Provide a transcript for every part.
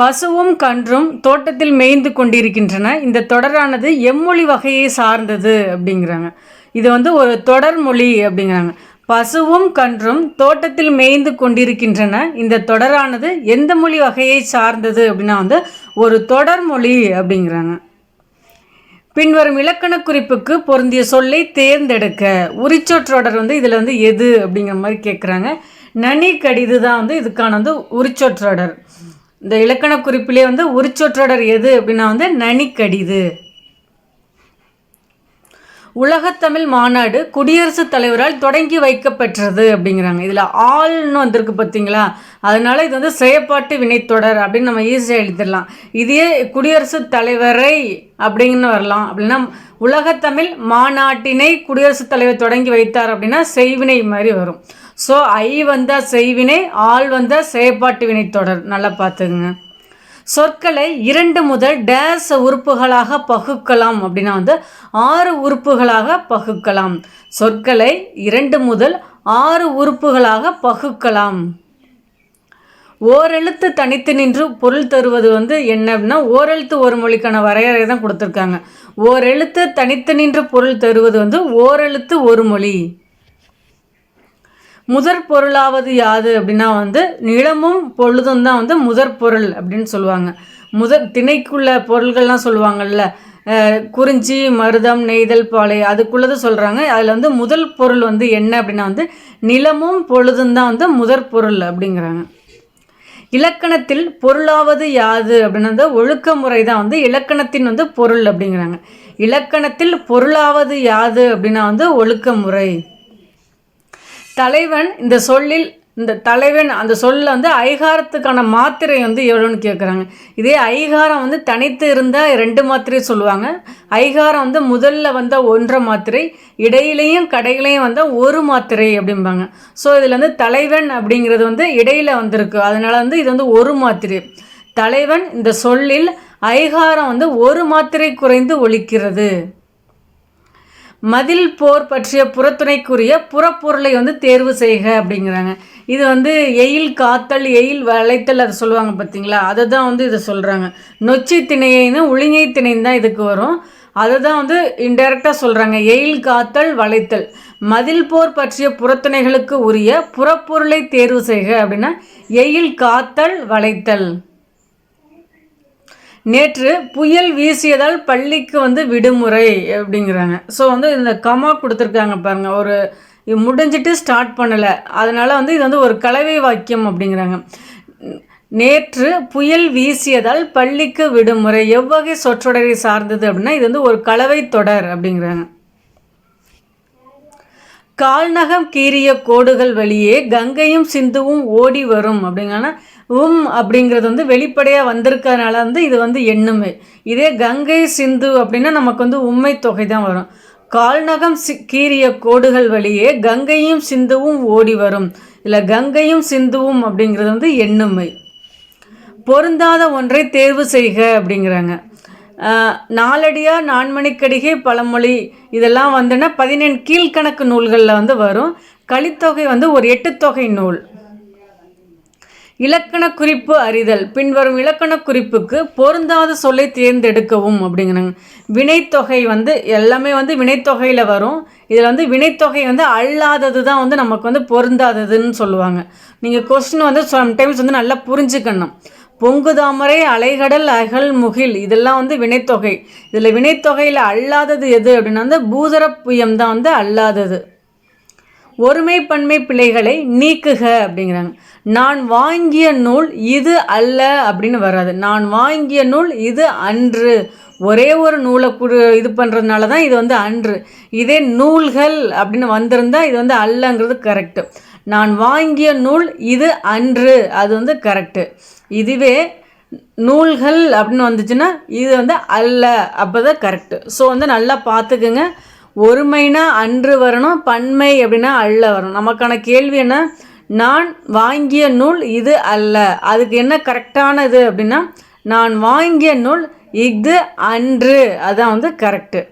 பசுவும் கன்றும் தோட்டத்தில் மேய்ந்து கொண்டிருக்கின்றன. இந்த தொடரானது எம்மொழி வகையை சார்ந்தது அப்படிங்கிறாங்க. இது வந்து ஒரு தொடர்மொழி அப்படிங்கிறாங்க. பசுவும் கன்றும் தோட்டத்தில் மேய்ந்து கொண்டிருக்கின்றன. இந்த தொடரானது எந்த மொழி வகையை சார்ந்தது அப்படின்னா வந்து ஒரு தொடர்மொழி அப்படிங்கிறாங்க. பின்வரும் இலக்கண குறிப்புக்கு பொருந்திய சொல்லை தேர்ந்தெடுக்க உரிச்சொற்றொடர் வந்து இதில் வந்து எது அப்படிங்கிற மாதிரி கேட்குறாங்க நனி கடிது தான் வந்து இதுக்கான வந்து உரிச்சொற்றொடர். இந்த இலக்கண குறிப்பிலே வந்து உரிச்சொற்றொடர் எது அப்படின்னா வந்து நனிக்கடிது உலகத்தமிழ் மாநாடு குடியரசுத் தலைவரால் தொடங்கி வைக்கப்பெற்றது அப்படிங்கிறாங்க. இதில் ஆள்னு வந்திருக்கு பார்த்தீங்களா அதனால இது வந்து செயற்பாட்டு வினைத்தொடர் அப்படின்னு நம்ம ஈஸியாக எழுதிடலாம். இதே குடியரசுத் தலைவரை அப்படின்னு வரலாம். அப்படின்னா உலகத்தமிழ் மாநாட்டினை குடியரசுத் தலைவர் தொடங்கி வைத்தார் அப்படின்னா செய்வினை மாதிரி வரும். ஸோ ஐ வந்தால் செய்வினை ஆள் வந்தால் செயற்பாட்டு வினை தொடர். நல்லா பார்த்துக்குங்க. சொற்களை இரண்டு முதல் டேஸ் உறுப்புகளாக பகுக்கலாம் அப்படின்னா வந்து ஆறு உறுப்புகளாக பகுக்கலாம். சொற்களை இரண்டு முதல் ஆறு உறுப்புகளாக பகுக்கலாம். ஓரெழுத்து தனித்து நின்று பொருள் தருவது வந்து என்ன அப்படின்னா ஓரெழுத்து ஒரு மொழிக்கான வரையறை தான் கொடுத்துருக்காங்க. ஓரெழுத்து தனித்து நின்று பொருள் தருவது வந்து ஓரெழுத்து ஒரு மொழி. முதற் பொருளாவது யாது அப்படின்னா வந்து நிலமும் பொழுதும் தான் வந்து முதற் பொருள் அப்படின்னு சொல்லுவாங்க. முதற் திணைக்குள்ள பொருள்கள்லாம் சொல்லுவாங்கல்ல. குறிஞ்சி மருதம் நெய்தல் பாலை அதுக்குள்ளது சொல்கிறாங்க அதில் வந்து முதல் பொருள் வந்து என்ன அப்படின்னா வந்து நிலமும் பொழுதும் தான் வந்து முதற் பொருள் அப்படிங்கிறாங்க. இலக்கணத்தில் பொருளாவது யாது அப்படின்னா வந்து ஒழுக்க முறை தான் வந்து இலக்கணத்தின் வந்து பொருள் அப்படிங்கிறாங்க. இலக்கணத்தில் பொருளாவது யாது அப்படின்னா வந்து ஒழுக்க முறை தலைவன் இந்த சொல்லில் இந்த தலைவன் அந்த சொல்ல வந்து ஐகாரத்துக்கான மாத்திரை வந்து எவ்வளோன்னு கேட்குறாங்க இதே ஐகாரம் வந்து தனித்து இருந்தால் ரெண்டு மாத்திரை சொல்லுவாங்க. ஐகாரம் வந்து முதல்ல வந்தால் ஒன்றரை மாத்திரை இடையிலையும் கடையிலையும் வந்தால் ஒரு மாத்திரை அப்படிம்பாங்க. ஸோ இதில் வந்து தலைவன் அப்படிங்கிறது வந்து இடையில வந்திருக்கு. அதனால வந்து இது வந்து ஒரு மாத்திரை. தலைவன் இந்த சொல்லில் ஐகாரம் வந்து ஒரு மாத்திரை குறைந்து ஒழிக்கிறது. மதில் போர் பற்றிய புறத்துணைக்குரிய புறப்பொருளை வந்து தேர்வு செய்க அப்படிங்கிறாங்க. இது வந்து எயில் காத்தல் எயில் வளைத்தல் அதை சொல்லுவாங்க பார்த்தீங்களா அதை தான் வந்து இதை சொல்கிறாங்க நொச்சி திணையின்னு உளிங்கை திணைன்னு தான் இதுக்கு வரும். அதை தான் வந்து இன்டெரக்டாக சொல்கிறாங்க எயில் காத்தல் வளைத்தல். மதில் போர் பற்றிய புறத்துணைகளுக்கு உரிய புறப்பொருளை தேர்வு செய்க அப்படின்னா எயில் காத்தல் வளைத்தல். நேற்று புயல் வீசியதால் பள்ளிக்கு வந்து விடுமுறை அப்படிங்கிறாங்க. ஸோ வந்து இந்த கமா கொடுத்துருக்காங்க பாருங்கள் ஒரு இது முடிஞ்சிட்டு ஸ்டார்ட் பண்ணலை. அதனால் வந்து இது வந்து ஒரு கலவை வாக்கியம் அப்படிங்கிறாங்க. நேற்று புயல் வீசியதால் பள்ளிக்கு விடுமுறை. எவ்வகை சொற்றொடரை சார்ந்தது அப்படின்னா இது வந்து ஒரு கலவை தொடர் அப்படிங்கிறாங்க. கால்நகம் கீறிய கோடுகள் வழியே கங்கையும் சிந்துவும் ஓடி வரும் அப்படிங்கன்னா உம் அப்படிங்கிறது வந்து வெளிப்படையாக வந்திருக்கறனால வந்து இது வந்து எண்ணுமை. இதே கங்கை சிந்து அப்படின்னா நமக்கு வந்து உண்மை தொகை தான் வரும். கால்நகம் சி கீறிய கோடுகள் வழியே கங்கையும் சிந்துவும் ஓடி வரும். இல்லை கங்கையும் சிந்துவும் அப்படிங்கிறது வந்து எண்ணுமை. பொருந்தாத ஒன்றை தேர்வு செய்க அப்படிங்கிறாங்க. நாலடியா நான்மணிக்கடிகை பழமொழி இதெல்லாம் வந்துன்னா பதினெண் கீழ்கணக்கு நூல்களில் வந்து வரும். கலித்தொகை வந்து ஒரு எட்டுத்தொகை நூல். இலக்கண குறிப்பு அறிதல். பின்வரும் இலக்கண குறிப்புக்கு பொருந்தாத சொல்லை தேர்ந்தெடுக்கவும் அப்படிங்கிறாங்க. வினைத்தொகை வந்து எல்லாமே வந்து வினைத்தொகையில் வரும். இதில் வந்து வினைத்தொகை வந்து அல்லாதது தான் வந்து நமக்கு வந்து பொருந்தாததுன்னு சொல்லுவாங்க. நீங்கள் கொஸ்டின் வந்து சம்டைம்ஸ் வந்து நல்லா புரிஞ்சுக்கணும். பொங்குதாமரை அலைகடல் அகல் முகில் இதெல்லாம் வந்து வினைத்தொகை. இதில் வினைத்தொகையில் அல்லாதது எது அப்படின்னா வந்து பூதரப்புயம் தான் வந்து அல்லாதது. ஒருமை பன்மை பிழைகளை நீக்குக அப்படிங்கிறாங்க. நான் வாங்கிய நூல் இது அல்ல அப்படின்னு வராது. நான் வாங்கிய நூல் இது அன்று. ஒரே ஒரு நூலை குடு இது பண்ணுறதுனால தான் இது வந்து அன்று. இதே நூல்கள் அப்படின்னு வந்திருந்தால் இது வந்து அல்லங்கிறது கரெக்டு நான் வாங்கிய நூல் இது அன்று. அது வந்து கரெக்டு இதுவே நூல்கள் அப்படின்னு வந்துச்சுன்னா இது வந்து அல்ல. அப்போ தான் கரெக்டு ஸோ வந்து நல்லா பார்த்துக்குங்க. ஒருமைனா அன்று வரணும் பன்மை அப்படின்னா அல்ல வரணும். நமக்கான கேள்வி என்ன? நான் வாங்கிய நூல் இது அல்ல. அதுக்கு என்ன கரெக்டான இது அப்படின்னா நான் வாங்கிய நூல் இது அன்று. அதான் வந்து கரெக்டு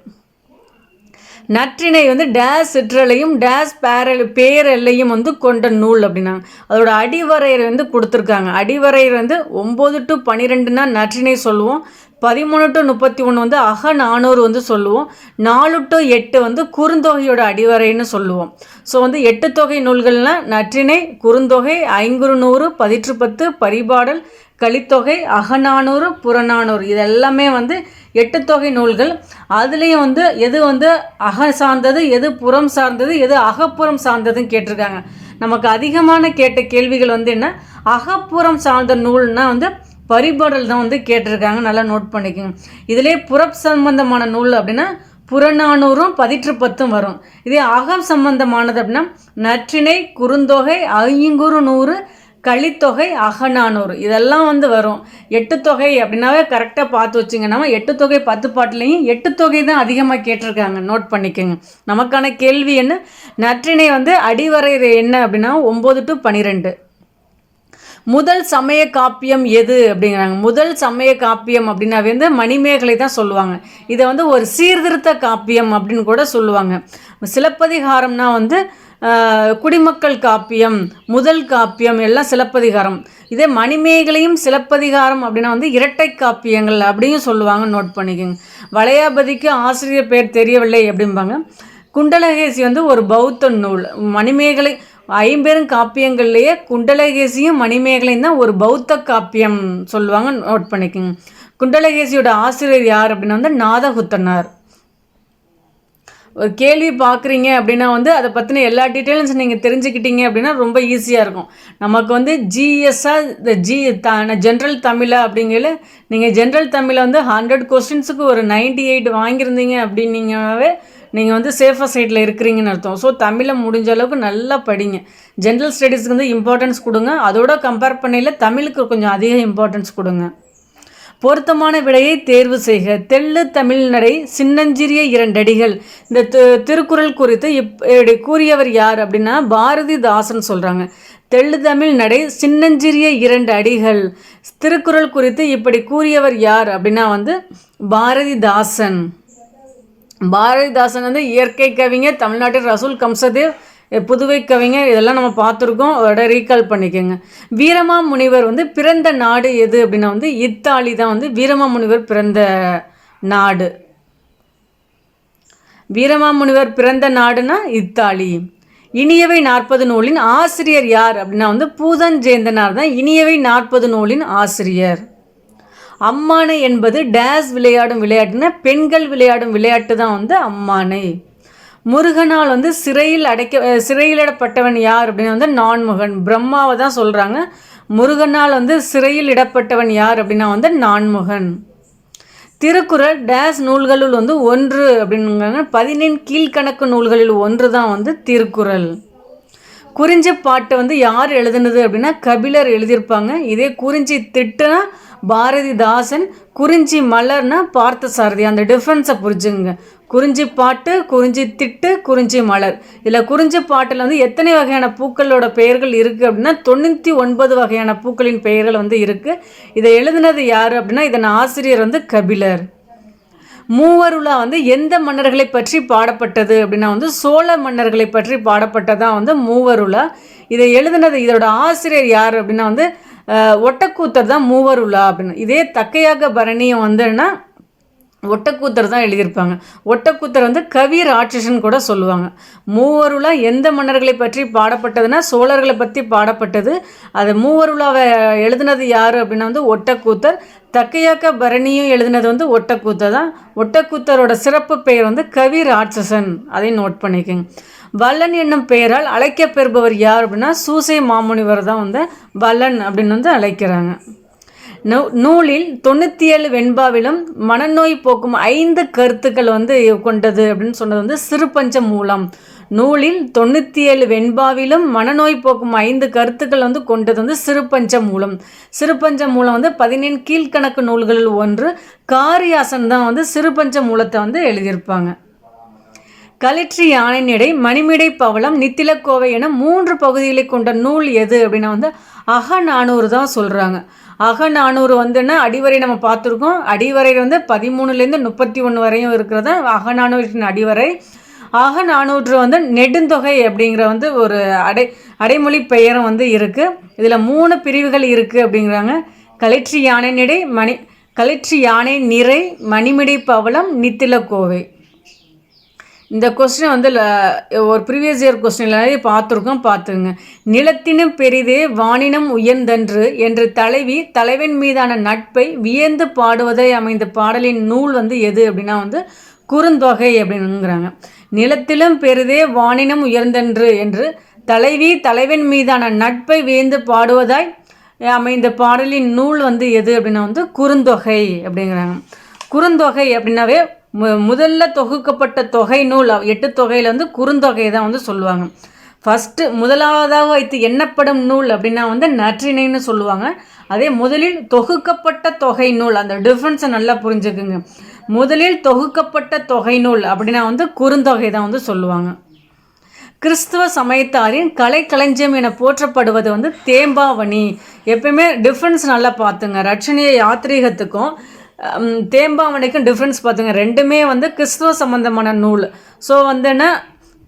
நற்றிணை வந்து டேஸ் சிற்றலையும் டேஸ் பேரல் பேரெல்லையும் வந்து கொண்ட நூல் அப்படின்னாங்க. அதோட அடிவரையர் வந்து கொடுத்துருக்காங்க. அடிவரையர் வந்து ஒம்பது டு பன்னிரெண்டுனா நற்றிணை சொல்லுவோம். பதிமூணு டு முப்பத்தி ஒன்று வந்து அக நானூறு வந்து சொல்லுவோம். நாலு டு எட்டு வந்து குறுந்தொகையோட அடிவரைன்னு சொல்லுவோம். ஸோ வந்து எட்டு தொகை நூல்கள்னால் நற்றினை குறுந்தொகை ஐங்குறு நூறு பதிற்று பத்து பரிபாடல் கலித்தொகை அகநானூறு புறநானூறு. இது எல்லாமே வந்து எட்டு தொகை நூல்கள். அதுலேயும் வந்து எது வந்து அக சார்ந்தது எது புறம் சார்ந்தது எது அகப்புறம் சார்ந்ததுன்னு கேட்டிருக்காங்க. நமக்கு அதிகமான கேட்ட கேள்விகள் வந்து என்ன? அகப்புறம் சார்ந்த நூல்னால் வந்து பரிபாடல் தான் வந்து கேட்டிருக்காங்க. நல்லா நோட் பண்ணிக்கோங்க. இதிலே புறப் சம்பந்தமான நூல் அப்படின்னா புறநானூறும் பதிற்று பத்தும் வரும். இதே அகம் சம்பந்தமானது அப்படின்னா நற்றிணை குறுந்தொகை ஐங்குறு நூறு கழித்தொகை அகநானூறு. இதெல்லாம் வந்து வரும். எட்டு தொகை அப்படின்னாவே கரெக்டாக பார்த்து வச்சுங்கன்னா எட்டு தொகை பத்து பாட்டுலேயும் எட்டு தொகை தான் அதிகமாக கேட்டிருக்காங்க. நோட் பண்ணிக்கோங்க. நமக்கான கேள்வி என்ன? நற்றிணை வந்து அடிவரை என்ன அப்படின்னா ஒம்பது டு பன்னிரெண்டு முதல் சமய காப்பியம் எது அப்படிங்கிறாங்க. முதல் சமய காப்பியம் அப்படின்னாவே வந்து மணிமேகலை தான் சொல்லுவாங்க. இதை வந்து ஒரு சீர்திருத்த காப்பியம் அப்படின்னு கூட சொல்லுவாங்க. சிலப்பதிகாரம்னா வந்து குடிமக்கள் காப்பியம் முதல் காப்பியம் எல்லாம் சிலப்பதிகாரம். இதே மணிமேகலையும் சிலப்பதிகாரம் அப்படின்னா வந்து இரட்டை காப்பியங்கள் அப்படியும் சொல்லுவாங்க. நோட் பண்ணிக்கோங்க. வளையாபதிக்கு ஆசிரியர் பேர் தெரியவில்லை அப்படிம்பாங்க. குண்டலகேசி வந்து ஒரு பௌத்த நூல். மணிமேகலை ஐம்பெரும் காப்பியங்கள்லேயே குண்டலகேசியும் மணிமேகலையும் தான் ஒரு பௌத்த காப்பியம் சொல்லுவாங்க நோட் பண்ணிக்கோங்க. குண்டலகேசியோட ஆசிரியர் யார் அப்படின்னா வந்து நாதகுத்தனார். ஒரு கேள்வி பார்க்குறீங்க அப்படின்னா வந்து அதை பற்றின எல்லா டீட்டெயில்ஸ் நீங்கள் தெரிஞ்சுக்கிட்டீங்க அப்படின்னா ரொம்ப ஈஸியாக இருக்கும். நமக்கு வந்து ஜிஎஸ்ஸாக இந்த ஜி த ஜென்ரல் தமிழை அப்படிங்கிற நீங்கள் ஜென்ரல் தமிழை வந்து ஹண்ட்ரட் கொஸ்டின்ஸுக்கு ஒரு நைன்டி எயிட் வாங்கியிருந்தீங்க அப்படின்னீங்கனாவே நீங்கள் வந்து சேஃபாக சைடில் இருக்கிறீங்கன்னு அர்த்தம். ஸோ தமிழை முடிஞ்ச அளவுக்கு நல்லா படிங்க. ஜென்ரல் ஸ்டடீஸ்க்கு வந்து இம்பார்ட்டன்ஸ் கொடுங்க. அதோட கம்பேர் பண்ணையில் தமிழுக்கு கொஞ்சம் அதிக இம்பார்ட்டன்ஸ் கொடுங்க. பொருத்தமான விடையை தேர்வு செய்க. தெள்ளு தமிழ் நடை சின்னஞ்சிறிய இரண்டடிகள். இந்த திருக்குறள் குறித்து இப் கூறியவர் யார் அப்படின்னா பாரதிதாசன் சொல்கிறாங்க தெள்ளு தமிழ் நடை சின்னஞ்சிறிய இரண்டு அடிகள் திருக்குறள் குறித்து இப்படி கூறியவர் யார் அப்படின்னா வந்து பாரதிதாசன். பாரதிதாசன் வந்து இயற்கை கவிஞர் தமிழ்நாட்டில் ரசூல் கம்சதேவ் புதுவை கவிஞர். இதெல்லாம் நம்ம பார்த்துருக்கோம். அதோட ரீகால் பண்ணிக்கோங்க. வீரமா முனிவர் வந்து பிறந்த நாடு எது அப்படின்னா வந்து இத்தாலி தான் வந்து வீரமா முனிவர் பிறந்த நாடு. வீரமாமுனிவர் பிறந்த நாடுனா இத்தாலி. இனியவை நாற்பது நூலின் ஆசிரியர் யார் அப்படின்னா வந்து பூதன் ஜெயந்தனார் தான் இனியவை நாற்பது நூலின் ஆசிரியர். அம்மானை என்பது டேஸ் விளையாடும் விளையாட்டுனா பெண்கள் விளையாடும் விளையாட்டு தான் வந்து அம்மானை. முருகனால் வந்து சிறையில் அடைக்க சிறையிலிடப்பட்டவன் யார் அப்படின்னு வந்து நான்முகன். பிரம்மாவை தான் சொல்கிறாங்க முருகனால் வந்து சிறையில் இடப்பட்டவன் யார் அப்படின்னா வந்து நான்முகன். திருக்குறள் டேஸ் நூல்களுள் வந்து ஒன்று அப்படிங்கிறாங்க பதினெண் கீழ்கணக்கு நூல்களில் ஒன்று தான் வந்து திருக்குறள். குறிஞ்ச பாட்டை வந்து யார் எழுதுனது அப்படின்னா கபிலர் எழுதியிருப்பாங்க. இதே குறிஞ்சி திட்டுனா பாரதிதாசன் குறிஞ்சி மலர்னா பார்த்த சாரதி அந்த டிஃப்ரென்ஸை புரிஞ்சுங்க குறிஞ்சி பாட்டு குறிஞ்சி திட்டு குறிஞ்சி மலர். இதில் குறிஞ்சி பாட்டில் வந்து எத்தனை வகையான பூக்களோட பெயர்கள் இருக்குது அப்படின்னா தொண்ணூற்றி ஒன்பது வகையான பூக்களின் பெயர்கள் வந்து இருக்குது இதை எழுதினது யார் அப்படின்னா இதன் ஆசிரியர் வந்து கபிலர். மூவருலா வந்து எந்த மன்னர்களை பற்றி பாடப்பட்டது அப்படின்னா வந்து சோழ மன்னர்களை பற்றி பாடப்பட்டதான் வந்து மூவருலா இதை எழுதினது இதோட ஆசிரியர் யார் அப்படின்னா வந்து ஒட்டக்கூத்தர் தான் மூவருலா அப்படின்னு. இதே தக்கையாக பரணியம் வந்துன்னா ஒட்டக்கூத்தர் தான் எழுதியிருப்பாங்க. ஒட்டக்கூத்தர் வந்து கவி ராட்சசன் கூட சொல்லுவாங்க. மூவருலா எந்த மன்னர்களை பற்றி பாடப்பட்டதுன்னா சோழர்களை பற்றி பாடப்பட்டது. அது மூவருலாவை எழுதினது யார் அப்படின்னா வந்து ஒட்டக்கூத்தர். தக்கையாக்க பரணியும் எழுதினது வந்து ஒட்டக்கூத்தர் தான். ஒட்டக்கூத்தரோட சிறப்பு பெயர் வந்து கவி ராட்சசன். அதை நோட் பண்ணிக்கோங்க. வல்லன் என்னும் பெயரால் அழைக்கப்பெறுபவர் யார் அப்படின்னா சூசை மாமுனிவர் தான் வந்து வல்லன் அப்படின்னு வந்து அழைக்கிறாங்க. நூ நூலில் தொண்ணூற்றி ஏழு வெண்பாவிலும் மனநோய் போக்கும் ஐந்து கருத்துக்கள் வந்து கொண்டது அப்படின்னு சொன்னது வந்து சிறுபஞ்ச மூலம். நூலில் தொண்ணூற்றி ஏழு வெண்பாவிலும் மனநோய் போக்கும் ஐந்து கருத்துக்கள் வந்து கொண்டது வந்து சிறுபஞ்ச மூலம். சிறுபஞ்ச மூலம் வந்து பதினேழு கீழ்கணக்கு நூல்களில் ஒன்று காரியாசன் தான் வந்து சிறுபஞ்ச மூலத்தை வந்து எழுதியிருப்பாங்க. களிற்றி யானைநடை மணிமிடை பவளம் நித்திலக்கோவை என மூன்று பகுதிகளை கொண்ட நூல் எது அப்படின்னா வந்து அகநானூறு தான் சொல்கிறாங்க அகநானூறு வந்துன்னா அடிவரை நம்ம பார்த்துருக்கோம். அடிவரை வந்து பதிமூணுலேருந்து முப்பத்தி ஒன்று வரையும் இருக்கிறது? அகநானூற்றின் அடிவரை. அகநானூற்று வந்து நெடுந்தொகை அப்படிங்கிற வந்து ஒரு அடை அடைமொழி பெயரும் வந்து இருக்குது இதில் மூணு பிரிவுகள் இருக்குது அப்படிங்கிறாங்க. களிற்றி யானை நடை மணி களிற்றி யானை நிறை மணிமிடை பவளம் நித்திலக்கோவை இந்த கொஸ்டின் வந்து ஒரு ப்ரீவியஸ் இயர் கொஸ்டின் நிறைய பார்த்துருக்கோம் பார்த்துருங்க. நிலத்தினும் பெரிதே வானினம் உயர்ந்தன்று என்று தலைவி தலைவன் மீதான நட்பை வியந்து பாடுவதை அமைந்த பாடலின் நூல் வந்து எது அப்படின்னா வந்து குறுந்தொகை அப்படின்னுங்கிறாங்க. நிலத்திலும் பெரிதே வானினம் உயர்ந்தன்று என்று தலைவி தலைவன் மீதான நட்பை வியந்து பாடுவதாய் அமைந்த பாடலின் நூல் வந்து எது அப்படின்னா வந்து குறுந்தொகை அப்படிங்கிறாங்க. குறுந்தொகை அப்படின்னாவே மு முதல்ல தொகுக்கப்பட்ட தொகை நூல் எட்டு தொகையில் வந்து குறுந்தொகை தான் வந்து சொல்லுவாங்க. ஃபஸ்ட்டு முதலாவதாக வைத்து எண்ணப்படும் நூல் அப்படின்னா வந்து நற்றிணைன்னு சொல்லுவாங்க. அதே முதலில் தொகுக்கப்பட்ட தொகை நூல் அந்த டிஃப்ரென்ஸை நல்லா புரிஞ்சுக்குங்க. முதலில் தொகுக்கப்பட்ட தொகை நூல் அப்படின்னா வந்து குறுந்தொகை தான் வந்து சொல்லுவாங்க. கிறிஸ்துவ சமயத்தாரின் கலை களஞ்சியம் என போற்றப்படுவது வந்து தேம்பாவணி. எப்பயுமே டிஃப்ரென்ஸ் நல்லா பார்த்துங்க. ரட்சணிய யாத்ரீகத்துக்கும் தேம்பாவணிக்கும் டிஃப்ரென்ஸ் பார்த்துங்க. ரெண்டுமே வந்து கிறிஸ்துவ சம்பந்தமான நூல். ஸோ வந்துன்னா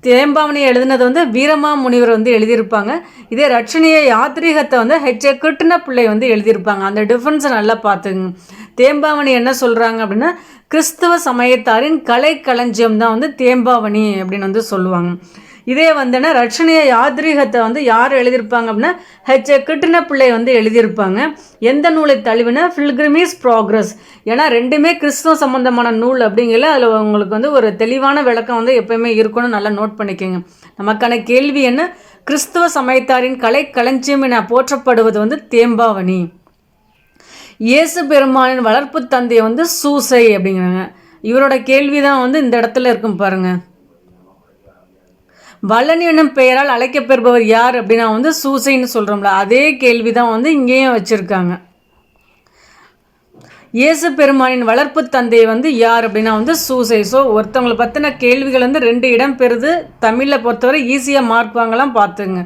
தேம்பாவணி எழுதினது வந்து வீரமா முனிவர் வந்து எழுதியிருப்பாங்க. இதே ரட்சணிய யாத்ரீகத்தை வந்து ஹெச் கிருட்டின பிள்ளை வந்து எழுதியிருப்பாங்க. அந்த டிஃப்ரென்ஸை நல்லா பார்த்துங்க. தேம்பாவணி என்ன சொல்கிறாங்க அப்படின்னா கிறிஸ்துவ சமயத்தாரின் கலைக்களஞ்சியம் தான் வந்து தேம்பாவணி அப்படின்னு வந்து சொல்லுவாங்க. இதே வந்துன்னா ரட்சணைய யாத்ரீகத்தை வந்து யார் எழுதியிருப்பாங்க அப்படின்னா ஹெச் கிட்டின பிள்ளை வந்து எழுதியிருப்பாங்க. எந்த நூலை தழுவினா? ஃபில்கிரிமீஸ் ப்ராக்ரஸ் ஏன்னா ரெண்டுமே கிறிஸ்துவ சம்பந்தமான நூல் அப்படிங்கிறது அதில் உங்களுக்கு வந்து ஒரு தெளிவான விளக்கம் வந்து எப்பயுமே இருக்கணும்னு நல்லா நோட் பண்ணிக்கோங்க. நமக்கான கேள்வி என்ன? கிறிஸ்துவ சமயத்தாரின் கலை களஞ்சியம் என போற்றப்படுவது வந்து தேம்பாவணி. இயேசு பெருமானின் வளர்ப்பு தந்தை வந்து சூசை அப்படிங்கிறாங்க. இவரோட கேள்வி தான் வந்து இந்த இடத்துல இருக்கும் பாருங்கள் வல்லன் எனும் பெயரால் அழைக்கப்பெறுபவர் யார் அப்படின்னா வந்து சூசைன்னு சொல்கிறோம்ல அதே கேள்வி தான் வந்து இங்கேயும் வச்சுருக்காங்க. இயேசு பெருமானின் வளர்ப்பு தந்தை வந்து யார் அப்படின்னா வந்து சூசை. ஸோ ஒருத்தவங்களை பற்றின கேள்விகள் வந்து ரெண்டு இடம் பெறுது. தமிழில் பொறுத்தவரை ஈஸியாக மார்க் வாங்கலாம் பார்த்துங்க.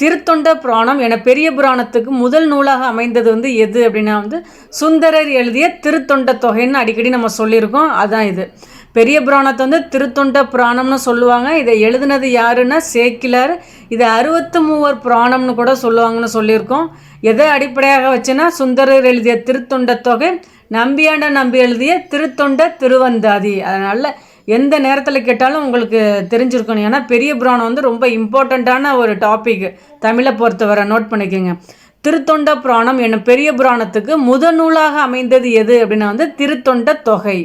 திருத்தொண்ட புராணம் என பெரிய புராணத்துக்கு முதல் நூலாக அமைந்தது வந்து எது அப்படின்னா வந்து சுந்தரர் எழுதிய திருத்தொண்ட தொகைன்னு அடிக்கடி நம்ம சொல்லியிருக்கோம். அதான் இது. பெரிய புராணத்தை வந்து திருத்தொண்ட புராணம்னு சொல்லுவாங்க. இதை எழுதினது யாருன்னா சேக்கிலர் இதை அறுபத்து மூவர் புராணம்னு கூட சொல்லுவாங்கன்னு சொல்லியிருக்கோம். எதை அடிப்படையாக வச்சுன்னா சுந்தரர் எழுதிய திருத்தொண்ட தொகை நம்பியாண்ட நம்பி எழுதிய திருத்தொண்ட திருவந்தாதி. அதனால் எந்த நேரத்தில் கேட்டாலும் உங்களுக்கு தெரிஞ்சிருக்கணும். ஏன்னா பெரிய புராணம் வந்து ரொம்ப இம்பார்ட்டண்ட்டான ஒரு டாபிக். தமிழை பொறுத்தவரை நோட் பண்ணிக்கோங்க. திருத்தொண்ட புராணம் என்னும் பெரிய புராணத்துக்கு முதல் நூலாக அமைந்தது எது அப்படின்னா வந்து திருத்தொண்ட தொகை.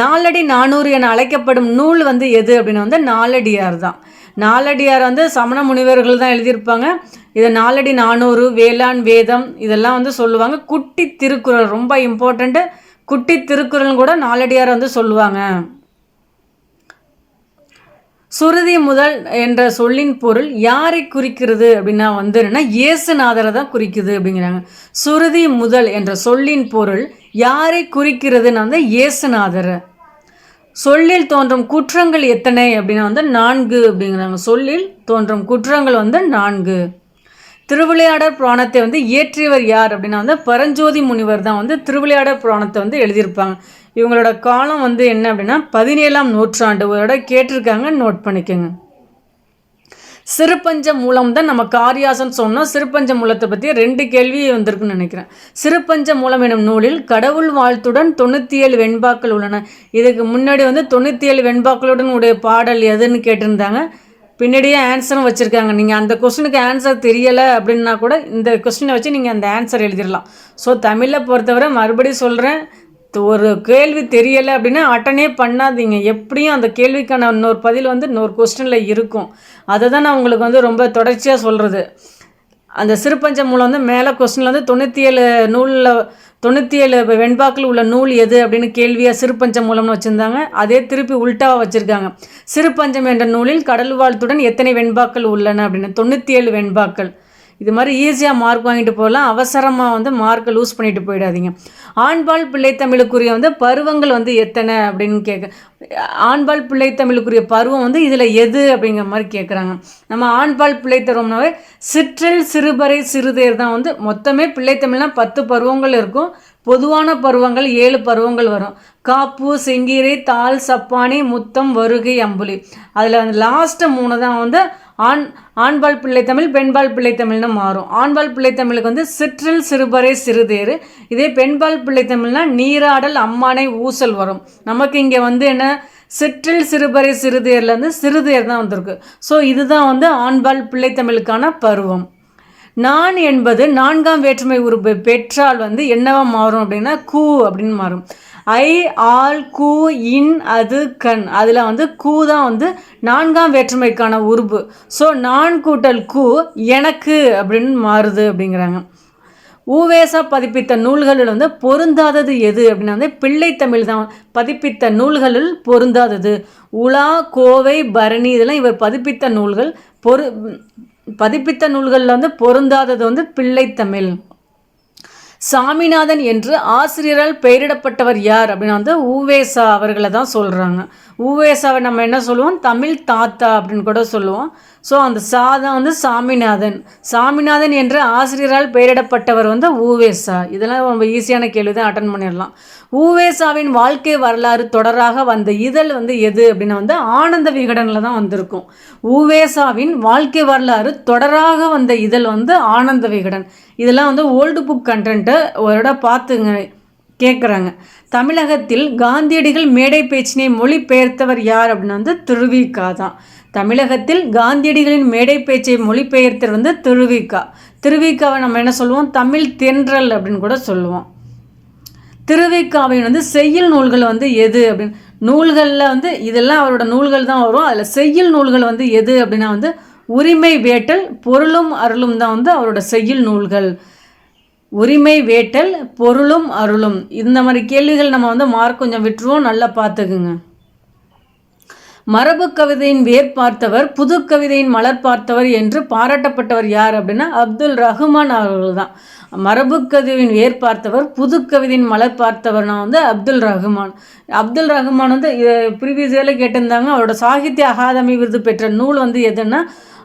நாலடி நானூறு என அழைக்கப்படும் நூல் வந்து எது அப்படின்னா வந்து நாலடியார் தான். நாலடியார் வந்து சமண முனிவர்கள் தான் எழுதியிருப்பாங்க. இதை நாலடி நானூறு வேளாண் வேதம் இதெல்லாம் வந்து சொல்லுவாங்க. குட்டி திருக்குறள் ரொம்ப இம்பார்ட்டண்ட்டு குட்டி திருக்குறள் கூட நாலடியார் வந்து சொல்லுவாங்க. சுருதி முதல் என்ற சொல்லின் பொருள் யாரை குறிக்கிறது அப்படின்னா வந்து என்னன்னா இயேசுநாதரை தான் குறிக்குது அப்படிங்கிறாங்க. சுருதி முதல் என்ற சொல்லின் பொருள் யாரை குறிக்கிறதுன்னா வந்து இயேசுநாதர். சொல்லில் தோன்றும் குற்றங்கள் எத்தனை? அப்படின்னா வந்து நான்கு அப்படிங்கிறாங்க. சொல்லில் தோன்றும் குற்றங்கள் வந்து நான்கு. திருவிளையாடற் புராணத்தை வந்து இயற்றியவர் யார்? அப்படின்னா வந்து பரஞ்சோதி முனிவர் தான் வந்து திருவிளையாடற் புராணத்தை வந்து எழுதியிருப்பாங்க. இவங்களோட காலம் வந்து என்ன அப்படின்னா பதினேழாம் நூற்றாண்டு. ஒரு கேட்டிருக்காங்க நோட் பண்ணிக்கோங்க. சிறுபஞ்ச மூலம் தான் நம்ம காரியாசன் சொன்னோம். சிறுபஞ்ச மூலத்தை பற்றி ரெண்டு கேள்வி வந்திருக்குன்னு நினைக்கிறேன். சிறுபஞ்ச மூலம் எனும் நூலில் கடவுள் வாழ்த்துடன் தொண்ணூற்றி ஏழு வெண்பாக்கள் உள்ளன. இதுக்கு முன்னாடி வந்து தொண்ணூற்றி ஏழு வெண்பாக்களுடன் உடைய பாடல் எதுன்னு கேட்டிருந்தாங்க. பின்னாடியே ஆன்சரும் வச்சுருக்காங்க. நீங்கள் அந்த கொஸ்டினுக்கு ஆன்சர் தெரியலை அப்படின்னா கூட இந்த கொஸ்டினை வச்சு நீங்கள் அந்த ஆன்சர் எழுதிடலாம் ஸோ தமிழை பொறுத்தவரை மறுபடியும் சொல்கிறேன் ஒரு கேள்வி தெரியலை அப்படின்னா அட்டனே பண்ணாதீங்க. எப்படியும் அந்த கேள்விக்கான இன்னொரு பதில் வந்து இன்னொரு கொஸ்டினில் இருக்கும். அதை தான் நான் உங்களுக்கு வந்து ரொம்ப தொடர்ச்சியாக சொல்கிறது அந்த சிறுபஞ்ச மூலம் வந்து மேலே கொஸ்டினில் வந்து தொண்ணூற்றி ஏழு நூலில் தொண்ணூற்றி ஏழு வெண்பாக்கில் உள்ள நூல் எது அப்படின்னு கேள்வியாக சிறுபஞ்சம் மூலம்னு வச்சுருந்தாங்க. அதே திருப்பி உல்ட்டாவாக வச்சுருக்காங்க. சிறுபஞ்சம் என்ற நூலில் கடல் வாழ்த்துடன் எத்தனை வெண்பாக்கள் உள்ளன அப்படின்னு. தொண்ணூற்றி ஏழு வெண்பாக்கள். இது மாதிரி ஈஸியாக மார்க் வாங்கிட்டு போகலாம். அவசரமாக வந்து மார்க்கை லூஸ் பண்ணிட்டு போயிடாதீங்க. ஆண்பால் பிள்ளைத்தமிழுக்குரிய வந்து பருவங்கள் வந்து எத்தனை அப்படின்னு கேட்க ஆண்பால் பிள்ளைத்தமிழுக்குரிய பருவம் வந்து இதில் எது அப்படிங்கிற மாதிரி கேட்குறாங்க நம்ம ஆண்பால் பிள்ளைத்தருவம்னாவே சிற்றில் சிறுபறை சிறுதேர் தான் வந்து மொத்தமே பிள்ளைத்தமிழ்னா பத்து பருவங்கள் இருக்கும். பொதுவான பருவங்கள் ஏழு பருவங்கள் வரும். காப்பு செங்கீரை தாள் சப்பானி முத்தம் வருகை அம்புலி. அதில் வந்து லாஸ்ட்டு மூணு தான் வந்து ஆண் ஆண்பால் பிள்ளைத்தமிழ் பெண்பால் பிள்ளைத்தமிழ்னு மாறும். ஆண்பால் பிள்ளைத்தமிழுக்கு வந்து சிற்றில் சிறுபறை சிறுதேறு. இதே பெண்பால் பிள்ளைத்தமிழ்னா நீராடல் அம்மானை ஊசல் வரும். நமக்கு இங்கே வந்து என்ன? சிற்றில் சிறுபறை சிறுதேர்லேருந்து சிறுதேர் தான் வந்திருக்கு. ஸோ இதுதான் வந்து ஆண்பால் பிள்ளைத்தமிழுக்கான பருவம். நான் என்பது நான்காம் வேற்றுமை உறுப்பு பெற்றால் வந்து என்னவா மாறும் அப்படின்னா கூ அப்படின்னு மாறும். ஐ ஆல் கூ இன் அது கண். அதில் வந்து கூ தான் வந்து நான்காம் வேற்றுமைக்கான உறுப்பு. ஸோ நான் கூட்டல் கூ எனக்கு அப்படின்னு மாறுது அப்படிங்கிறாங்க. ஊவேசா பதிப்பித்த நூல்களில் வந்து பொருந்தாதது எது அப்படின்னா வந்து பிள்ளைத்தமிழ் தான் பதிப்பித்த நூல்களில் பொருந்தாதது. உலா கோவை பரணி இதெல்லாம் இவர் பதிப்பித்த நூல்கள் பொரு பதிப்பித்த நூல்களில் வந்து பொருந்தாதது வந்து பிள்ளைத்தமிழ். சாமிநாதன் என்று ஆசிரியரால் பெயரிடப்பட்டவர் யார் அப்படின்னா வந்து ஊவேசா அவர்களை தான் சொல்கிறாங்க ஊவேசாவை நம்ம என்ன சொல்லுவோம்? தமிழ் தாத்தா அப்படின்னு கூட சொல்லுவோம். ஸோ அந்த சாதம் வந்து சாமிநாதன். சாமிநாதன் என்ற ஆசிரியரால் பெயரிடப்பட்டவர் வந்து ஊவேசா இதெல்லாம் ரொம்ப ஈஸியான கேள்வி தான் அட்டன் பண்ணிடலாம். ஊவேசாவின் வாழ்க்கை வரலாறு தொடராக வந்த இதழ் வந்து எது அப்படின்னா வந்து ஆனந்த விகடனில் தான் வந்திருக்கும். ஊவேசாவின் வாழ்க்கை வரலாறு தொடராக வந்த இதழ் வந்து ஆனந்த விகடன். இதெல்லாம் வந்து ஓல்டு புக் கண்டென்ட்டை ஓரோட பார்த்துங்க கேட்குறாங்க தமிழகத்தில் காந்தியடிகள் மேடை பேச்சினை மொழிபெயர்த்தவர் யார் அப்படின்னா வந்து திருவிக்கா தான். தமிழகத்தில் காந்தியடிகளின் மேடை பேச்சை மொழிபெயர்த்தவர் வந்து திருவிக்கா. திருவிக்காவை நம்ம என்ன சொல்லுவோம்? தமிழ் தென்றல் அப்படின்னு கூட சொல்லுவோம். திருவிக்காவின் வந்து செய்யுள் நூல்கள் வந்து எது அப்படின்னு? நூல்களில் வந்து இதெல்லாம் அவரோட நூல்கள் தான் வரும். அதில் செய்யுள் நூல்கள் வந்து எது அப்படின்னா வந்து உரிமை வேட்டல் பொருளும் அருளும் தான் வந்து அவரோட செய்யுள் நூல்கள். உரிமை வேட்டல் பொருளும் அருளும். இந்த மாதிரி கேள்விகள் நம்ம வந்து மார்க் கொஞ்சம் விட்டுருவோம் நல்லா பார்த்துக்குங்க. மரபு கவிதையின் வேர் பார்த்தவர் புது கவிதையின் மலர் பார்த்தவர் என்று பாராட்டப்பட்டவர் யார் அப்படின்னா அப்துல் ரஹ்மான் அவர்கள் தான் மரபு கவிதையின் வேர் பார்த்தவர் புது கவிதையின் மலர் பார்த்தவர்னா வந்து அப்துல் ரஹ்மான். அப்துல் ரஹ்மான் வந்து ப்ரீவியஸ் இயரில் கேட்டிருந்தாங்க அவரோட சாகித்ய அகாதமி விருது பெற்ற நூல் வந்து எதுன்னா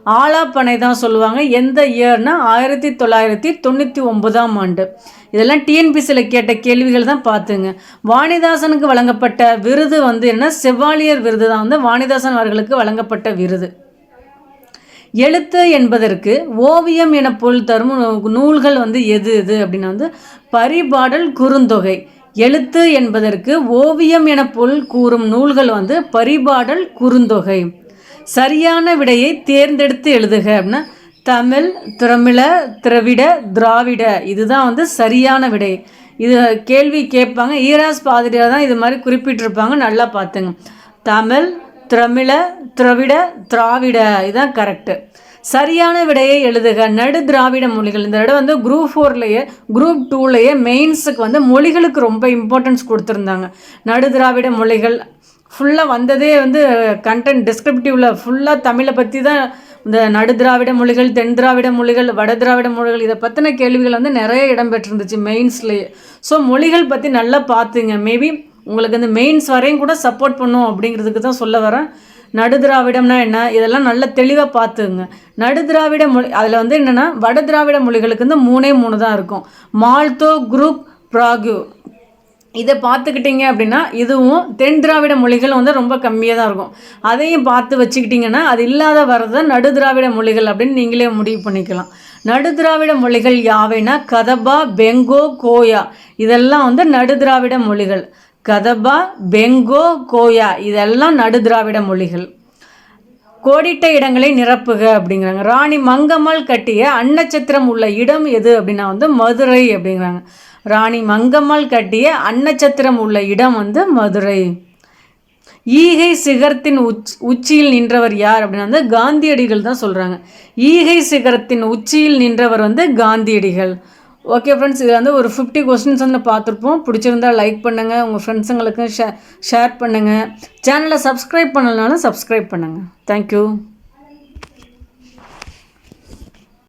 ஆலாப்பனை தான் சொல்லுவாங்க. எந்த இயர்னா ஆயிரத்தி தொள்ளாயிரத்தி தொண்ணூற்றி ஒன்பதாம் ஆண்டு. இதெல்லாம் டிஎன்பிசியில் கேட்ட கேள்விகள் தான் பார்த்துங்க. வாணிதாசனுக்கு வழங்கப்பட்ட விருது வந்து என்ன? செவ்வாலியர் விருது தான் வந்து வாணிதாசன் அவர்களுக்கு வழங்கப்பட்ட விருது. எழுத்து என்பதற்கு ஓவியம் என பொருள் தரும் நூல்கள் வந்து எது எது அப்படின்னா வந்து பரிபாடல் குறுந்தொகை. எழுத்து என்பதற்கு ஓவியம் என பொருள் கூறும் நூல்கள் வந்து பரிபாடல் குறுந்தொகை. சரியான விடையை தேர்ந்தெடுத்து எழுதுக அப்படின்னா தமிழ் திரமிழ திரவிட திராவிட இதுதான் வந்து சரியான விடை. இது கேள்வி கேட்பாங்க ஈராஸ் பாதிரியார் தான் இது மாதிரி குறிப்பிட்டிருப்பாங்க நல்லா பார்த்துங்க. தமிழ் திரமிழ திரவிட திராவிட இதுதான் கரெக்டு சரியான விடையை எழுதுக. நடு திராவிட மொழிகள். இந்த இடம் வந்து குரூப் ஃபோர்லேயே குரூப் டூலேயே மெயின்ஸுக்கு வந்து மொழிகளுக்கு ரொம்ப இம்பார்ட்டன்ஸ் கொடுத்துருந்தாங்க. நடு திராவிட மொழிகள் ஃபுல்லாக வந்ததே வந்து கண்டென்ட் டிஸ்கிரிப்டிவில் ஃபுல்லாக தமிழை பற்றி தான் இந்த நடு திராவிட மொழிகள் தென் திராவிட மொழிகள் வட திராவிட மொழிகள் இதை பற்றின கேள்விகள் வந்து நிறைய இடம்பெற்றிருந்துச்சு மெயின்ஸ்லேயே ஸோ மொழிகள் பற்றி நல்லா பார்த்துங்க மேபி உங்களுக்கு இந்த மெயின்ஸ் வரையும் கூட சப்போர்ட் பண்ணும் அப்படிங்கிறதுக்கு தான் சொல்ல வரேன். நடு திராவிடம்னா என்ன? இதெல்லாம் நல்ல தெளிவாக பார்த்துங்க நடு திராவிட மொழி அதில் வந்து என்னென்னா வட திராவிட மொழிகளுக்கு வந்து மூணே மூணு தான் இருக்கும். மால்தோ குரூப் ப்ராகு. இதை பார்த்துக்கிட்டிங்க அப்படின்னா இதுவும் தென் திராவிட மொழிகள் வந்து ரொம்ப கம்மியாக தான் இருக்கும். அதையும் பார்த்து வச்சுக்கிட்டிங்கன்னா அது இல்லாத வர்றது நடு திராவிட மொழிகள் அப்படின்னு நீங்களே முடிவு பண்ணிக்கலாம். நடு திராவிட மொழிகள் யாவைனா கதபா பெங்கோ கோயா. இதெல்லாம் வந்து நடு திராவிட மொழிகள். கதபா பெங்கோ கோயா. இதெல்லாம் நடு திராவிட மொழிகள். கோடிட்ட இடங்களை நிரப்புக அப்படிங்கிறாங்க. ராணி மங்கம்மாள் கட்டிய அன்னச்சத்திரம் உள்ள இடம் எது அப்படின்னா வந்து மதுரை அப்படிங்கிறாங்க. ராணி மங்கம்மாள் கட்டிய அன்னச்சத்திரம் உள்ள இடம் வந்து மதுரை. ஈகை சிகரத்தின் உச் உச்சியில் நின்றவர் யார் அப்படின்னா வந்து காந்தியடிகள் தான் சொல்கிறாங்க ஈகை சிகரத்தின் உச்சியில் நின்றவர் வந்து காந்தியடிகள். ஓகே ஃப்ரெண்ட்ஸ் இதில் வந்து ஒரு ஃபிஃப்டி கொஸ்டின்ஸ் வந்து பார்த்துருப்போம். பிடிச்சிருந்தால் லைக் பண்ணுங்கள் உங்கள் ஃப்ரெண்ட்ஸுங்களுக்கு ஷே ஷேர் பண்ணுங்கள் சேனலை சப்ஸ்கிரைப் பண்ணலனாலும் சப்ஸ்கிரைப் பண்ணுங்கள் தேங்க்யூ